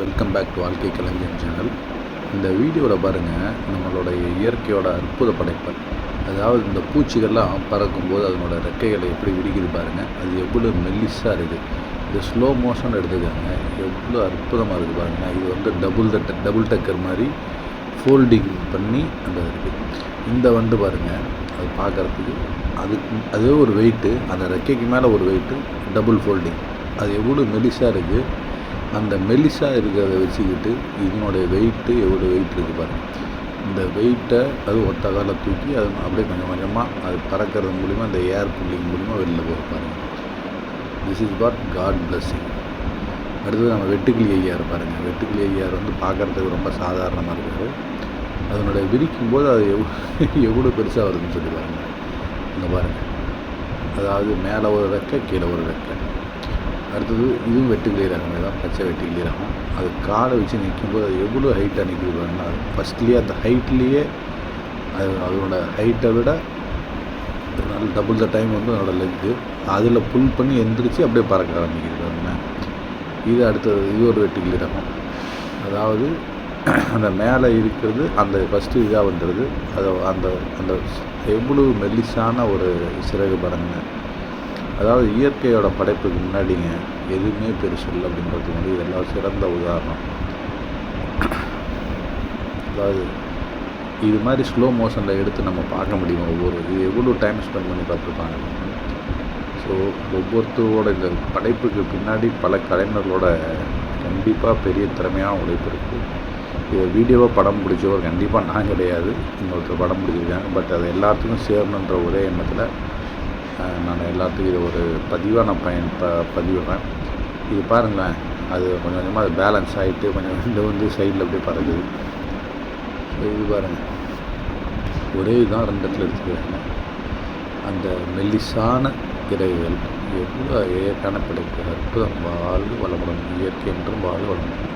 Welcome back to வாழ்க்கை கலைஞர் channel இந்த வீடியோவில் பாருங்கள் நம்மளுடைய இயற்கையோட அற்புத படைப்பு. அதாவது இந்த பூச்சிகள்லாம் பறக்கும்போது அதனோட ரெக்கைகளை எப்படி விரிக்குது பாருங்கள் அது எவ்வளோ மெல்லிஸாக இருக்குது. இது ஸ்லோ மோஷன் எடுத்துக்காங்க. எவ்வளோ அற்புதமாக இருக்குது பாருங்கள் இது வந்து டபுள் தட்ட டபுள் டக்கர் மாதிரி ஃபோல்டிங் பண்ணி அந்த இருக்குது இந்த வண்டு பாருங்கள் அது பார்க்குறதுக்கு அதுக்கு அதே ஒரு வெயிட்டு அந்த ரெக்கைக்கு மேலே ஒரு வெயிட்டு டபுள் ஃபோல்டிங் அது எவ்வளோ மெலிசாக இருக்குது. அந்த மெலிசாக இருக்கிறத வச்சுக்கிட்டு இதனுடைய வெயிட்டு எவ்வளோ வெயிட் இருக்குது பாருங்கள் இந்த வெயிட்டை அது ஒத்த காலை தூக்கி அது அப்படியே கொஞ்சம் கொஞ்சமாக அது பறக்கிறது மூலிமா அந்த ஏர் புல்லிங் மூலிமா வெளியில் போக பாருங்கள் this is what God blessing அடுத்தது நம்ம வெட்டுக்கிளி ஐயார் பாருங்கள் வெட்டுக்கிளி ஐயார் வந்து பார்க்குறதுக்கு ரொம்ப சாதாரணமாக இருக்காரு. அதனுடைய விரிக்கும் போது அது எவ் எவ்வளோ பெருசாக வருதுன்னு சொல்லி பாருங்கள் இங்கே பாருங்கள் அதாவது மேலே ஒரு ரெக்கை கீழே ஒரு ரெக்கை. அடுத்தது இதுவும் வெட்டுக்கிளி ரகமே தான் பச்சை வெட்டுக்கிளி ரகம் அது காலை வச்சு நிற்கும்போது அது எவ்வளோ ஹைட்டாக நிற்குது பாருங்கன்னா அது ஃபஸ்ட்லேயே அந்த ஹைட்லேயே அது அதோட ஹைட்டை விட நல்ல டபுள் த டைம் வந்து அதோட லெக்கு அதில் புல் பண்ணி எந்திரிச்சு அப்படியே பறக்க ஆரம்பிக்குது பாருங்க. இது அடுத்தது இது ஒரு வெட்டு ரகம் அதாவது அந்த மேலே இருக்கிறது அந்த ஃபஸ்ட்டு இதாக வந்துடுது அதை அந்த அந்த எவ்வளோ மெல்லிசான ஒரு சிறகு பாருங்கள் அதாவது இயற்கையோட படைப்புக்கு முன்னாடிங்க எதுவுமே பெருசு இல்லை அப்படின்றதுக்கு வந்து இதெல்லாம் சிறந்த உதாரணம். அதாவது இது மாதிரி ஸ்லோ மோஷனில் எடுத்து நம்ம பார்க்க முடியும் ஒவ்வொரு? இது எவ்வளோ டைம் ஸ்பெண்ட் பண்ணி பார்த்துருப்பாங்க? ஸோ ஒவ்வொருத்தரோட இந்த படைப்புக்கு பின்னாடி பல கலைஞர்களோட கண்டிப்பாக பெரிய திறமையான உழைப்பு இருக்குது இதை வீடியோவாக படம் பிடிச்சவர் கண்டிப்பாக நான் கிடையாது. இன்னொருத்தர் படம் பிடிச்சிருக்காங்க. பட் அது எல்லாத்துக்கும் சேரணுன்ற ஒரே எண்ணத்தில் நான் எல்லாத்துக்கும் இது ஒரு பதிவாக நான் பயன் ப பதிவிடுறேன். இது பாருங்களேன் அது கொஞ்சம் கொஞ்சமாக அது பேலன்ஸ் ஆகிட்டு கொஞ்சம் ரெண்டு வந்து சைடில் அப்படியே பறக்குது. இது பாருங்கள் ஒரே இதுதான் ரெண்டு இடத்துல எடுத்துக்கிறாங்க அந்த மெல்லிசான இறைகள் எவ்வளோ ஏற்கான படைப்பு அற்புதம் வாழ்வு வளமுடன் இயற்கை என்றும் வாழ்வு வளமுடன்.